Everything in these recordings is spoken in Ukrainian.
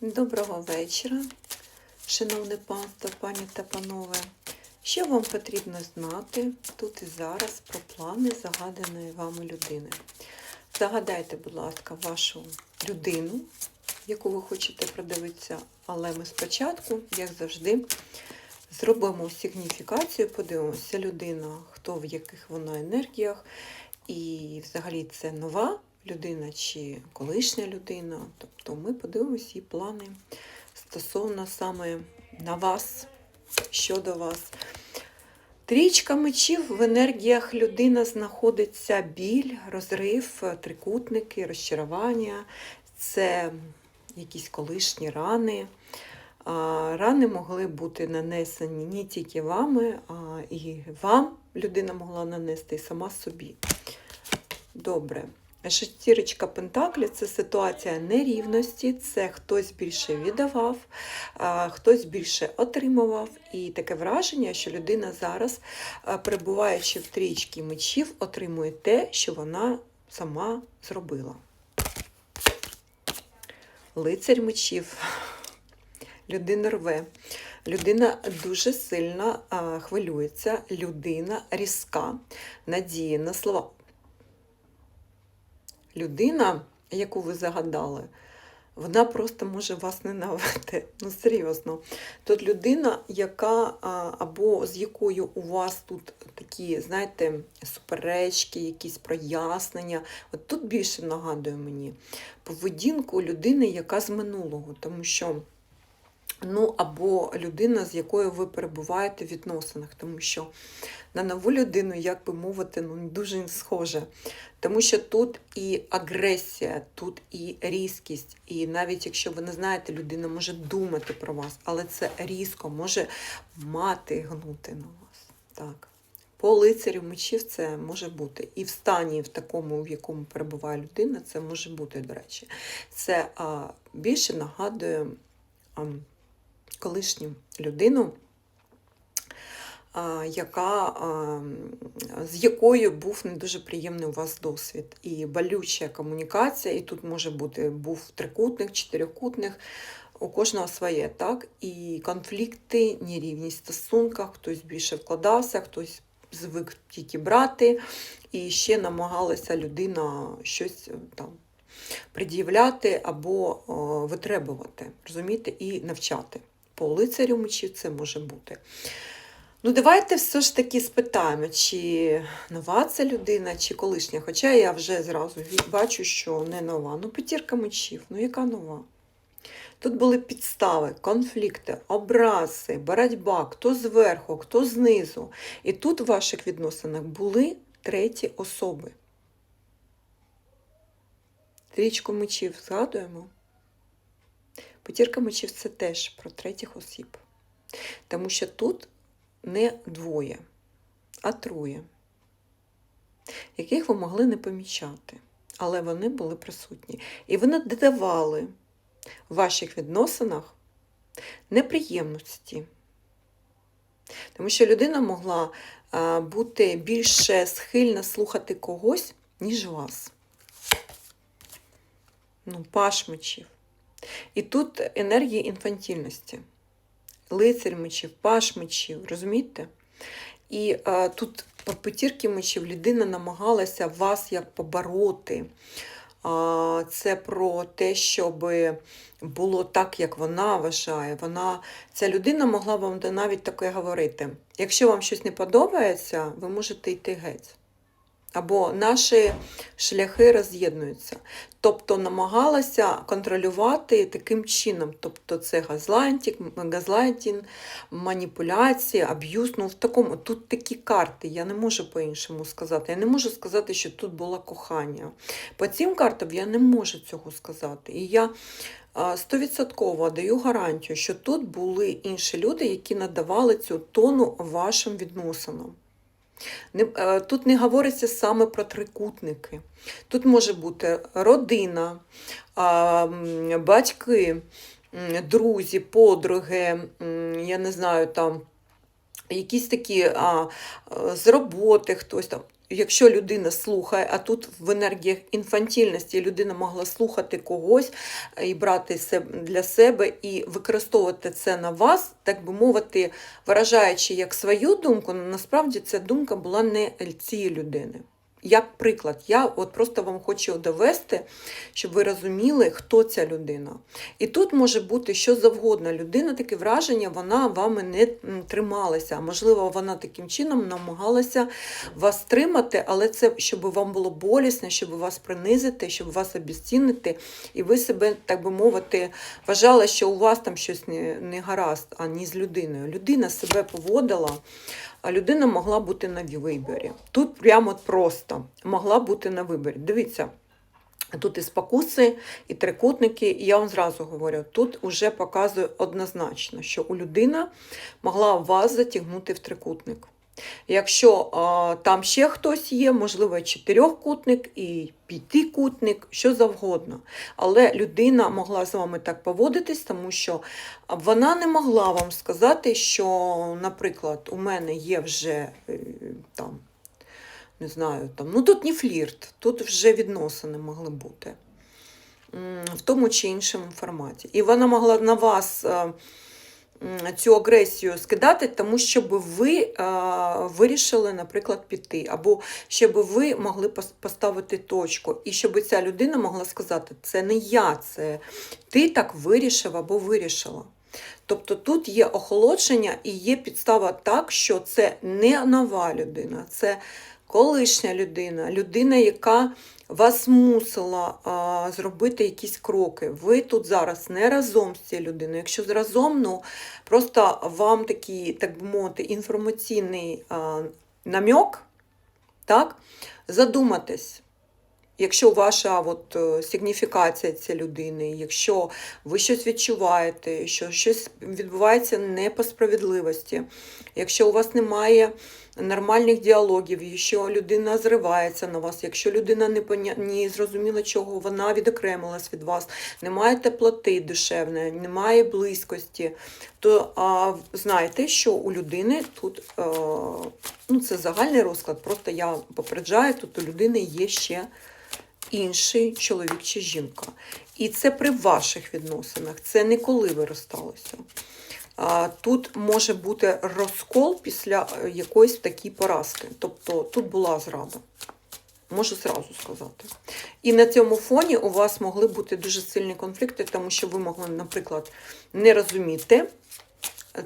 Доброго вечора, шановне панство, пані та панове. Що вам потрібно знати тут і зараз про плани загаданої вами людини? Загадайте, будь ласка, вашу людину, яку ви хочете продивитися, але ми спочатку, як завжди, зробимо сигніфікацію, подивимося людина, хто в яких вона енергіях, і взагалі це нова людина чи колишня людина. Тобто ми подивимося її плани стосовно саме на вас, щодо вас. Трічка мечів в енергіях людина знаходиться біль, розрив, трикутники, розчарування, це якісь колишні рани. Рани могли бути нанесені не тільки вами, а і вам людина могла нанести і сама собі. Добре. Шестірочка Пентаклі це ситуація нерівності, це хтось більше віддавав, хтось більше отримував. І таке враження, що людина зараз, перебуваючи в трічці мечів, отримує те, що вона сама зробила. Лицарь мечів. Людина рве. Людина дуже сильно а, хвилюється, людина різка, надіє на слова людина, яку ви загадали, вона просто може вас ненавидити. Ну, серйозно. Тут людина, яка або з якою у вас тут такі, знаєте, суперечки, якісь прояснення. От тут більше нагадує мені поведінку людини, яка з минулого, тому що. Ну, або людина, з якою ви перебуваєте в відносинах, тому що на нову людину, як би мовити, ну дуже схоже. Тому що тут і агресія, тут і різкість, і навіть якщо ви не знаєте, людина може думати про вас, але це різко може мати гнути на вас. Так. По лицарю мечів це може бути. І в стані, в такому, в якому перебуває людина, це може бути, до речі. Це а, більше нагадує а, колишню людину, яка, з якою був не дуже приємний у вас досвід. І болюча комунікація, і тут може бути був трикутник, чотирикутник, у кожного своє, так? І конфлікти, нерівність в хтось більше вкладався, хтось звик тільки брати, і ще намагалася людина щось там пред'являти або о, витребувати, розумієте, і навчати. По лицарю мечів це може бути. Ну, давайте все ж таки спитаємо, чи нова це людина, чи колишня. Хоча я вже зразу бачу, що не нова. Ну, п'ятірка мечів, ну яка нова? Тут були підстави, конфлікти, образи, боротьба, хто зверху, хто знизу. І тут в ваших відносинах були треті особи. Трічку мечів згадуємо. П'ятірка мечів це теж про третіх осіб. Тому що тут не двоє, а троє, яких ви могли не помічати, але вони були присутні. І вони додавали в ваших відносинах неприємності. Тому що людина могла бути більше схильна слухати когось, ніж вас. Ну, паш мечів. І тут енергія інфантільності. Лицарь мечів, паш мечів, розумієте? І а, тут по п'ятірки мечів людина намагалася вас як побороти. А, це про те, щоб було так, як вона вважає. Вона, ця людина могла вам навіть таке говорити. Якщо вам щось не подобається, ви можете йти геть. Або наші шляхи роз'єднуються. Тобто намагалася контролювати таким чином. Тобто це газлайтінг, газлайтінг, маніпуляції, аб'юз. Ну, в такому, тут такі карти, я не можу по-іншому сказати. Я не можу сказати, що тут було кохання. По цим картам я не можу цього сказати. І я стовідсотково даю гарантію, що тут були інші люди, які надавали цю тону вашим відносинам. Е, Тут не говориться саме про трикутники. Тут може бути родина, батьки, друзі, подруги, я не знаю, там якісь такі а, е, з роботи хтось там. Якщо людина слухає, а тут в енергіях інфантільності людина могла слухати когось і брати для себе і використовувати це на вас, так би мовити, виражаючи як свою думку, насправді ця думка була не цієї людини. Як приклад, я от просто вам хочу довести, щоб ви розуміли, хто ця людина. І тут може бути що завгодно. Людина таке враження, вона вами не трималася. Можливо, вона таким чином намагалася вас тримати, але це щоб вам було болісно, щоб вас принизити, щоб вас обіцінити, і ви себе, так би мовити, вважали, що у вас там щось не, гаразд, а не з людиною. Людина себе поводила, а людина могла бути на виборі. Тут прямо просто могла бути на виборі. Дивіться. Тут і спокуси, і трикутники, і я вам зразу говорю, тут вже показує однозначно, що у людина могла вас затягнути в трикутник. Якщо а, там ще хтось є, можливо, чотирьохкутник і п'ятикутник, що завгодно. Але людина могла з вами так поводитись, тому що вона не могла вам сказати, що, наприклад, у мене є вже е, там, не знаю, там, ну тут не флірт, тут вже відносини могли бути в тому чи іншому форматі. І вона могла на вас. Цю агресію скидати, тому щоб ви е, вирішили, наприклад, піти, або щоб ви могли поставити точку, і щоб ця людина могла сказати, це не я, це ти так вирішив або вирішила. Тобто тут є охолодження і є підстава так, що це не нова людина, це колишня людина, людина, яка вас мусила а, зробити якісь кроки. Ви тут зараз не разом з цією людиною. Якщо разом, ну просто вам такий, так би мовити, інформаційний а, намьок, так, задуматись. Якщо ваша от, е, сигніфікація цієї людини, якщо ви щось відчуваєте, що щось відбувається не по справедливості, якщо у вас немає нормальних діалогів, якщо людина зривається на вас, якщо людина не, поня... не зрозуміла, чого вона відокремилась від вас, немає теплоти душевної, немає близькості, то а, знайте, що у людини тут а, ну, це загальний розклад, просто я попереджаю, тут у людини є ще інший чоловік чи жінка. І це при ваших відносинах, це не коли ви розсталися. Тут може бути розкол після е, якоїсь такої поразки. Тобто тут була зрада. Можу зразу сказати. І на цьому фоні у вас могли бути дуже сильні конфлікти, тому що ви могли, наприклад, не розуміти,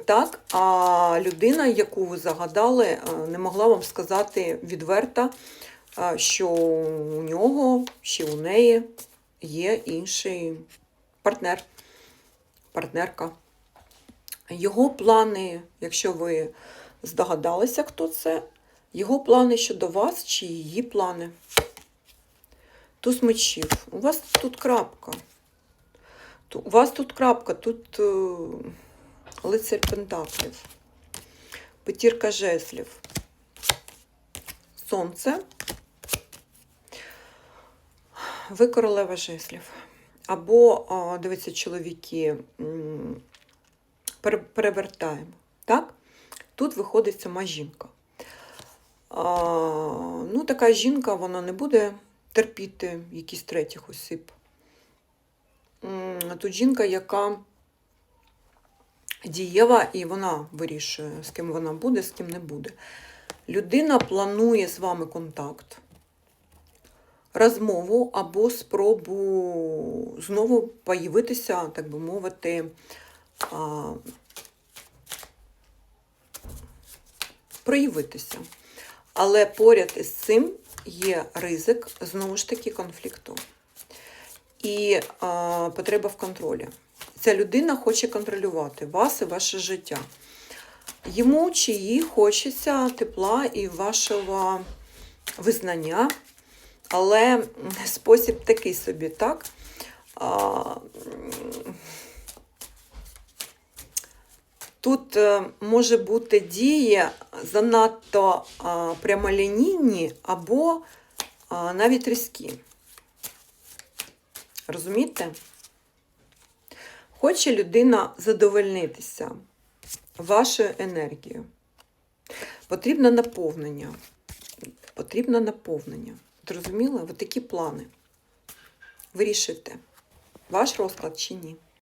так, а людина, яку ви загадали, е, не могла вам сказати відверто, е, що у нього чи у неї є інший партнер, партнерка. Його плани, якщо ви здогадалися, хто це, його плани щодо вас чи її плани. Туз мечів. У вас тут крапка. У вас тут крапка, тут е, лицар Пентаклів, п'ятірка жезлів, сонце, ви королева. Або, дивіться, чоловіки, перевертаємо. Так? Тут виходить сама жінка. Ну, така жінка вона не буде терпіти якісь третіх осіб. Тут жінка, яка дієва, і вона вирішує, з ким вона буде, з ким не буде. Людина планує з вами контакт, розмову або спробу знову появитися, так би мовити, а, проявитися. Але поряд із цим є ризик знову ж таки конфлікту і а, потреба в контролі. Ця людина хоче контролювати вас і ваше життя. Йому чи їй хочеться тепла і вашого визнання, але спосіб такий собі, так? А, Тут е, може бути дія занадто прямолінійні або навіть різкі. Розумієте? Хоче людина задовольнитися вашою енергією. Потрібне наповнення. потрібно наповнення. Зрозуміло? Ось такі плани. Вирішуйте, ваш розклад чи ні.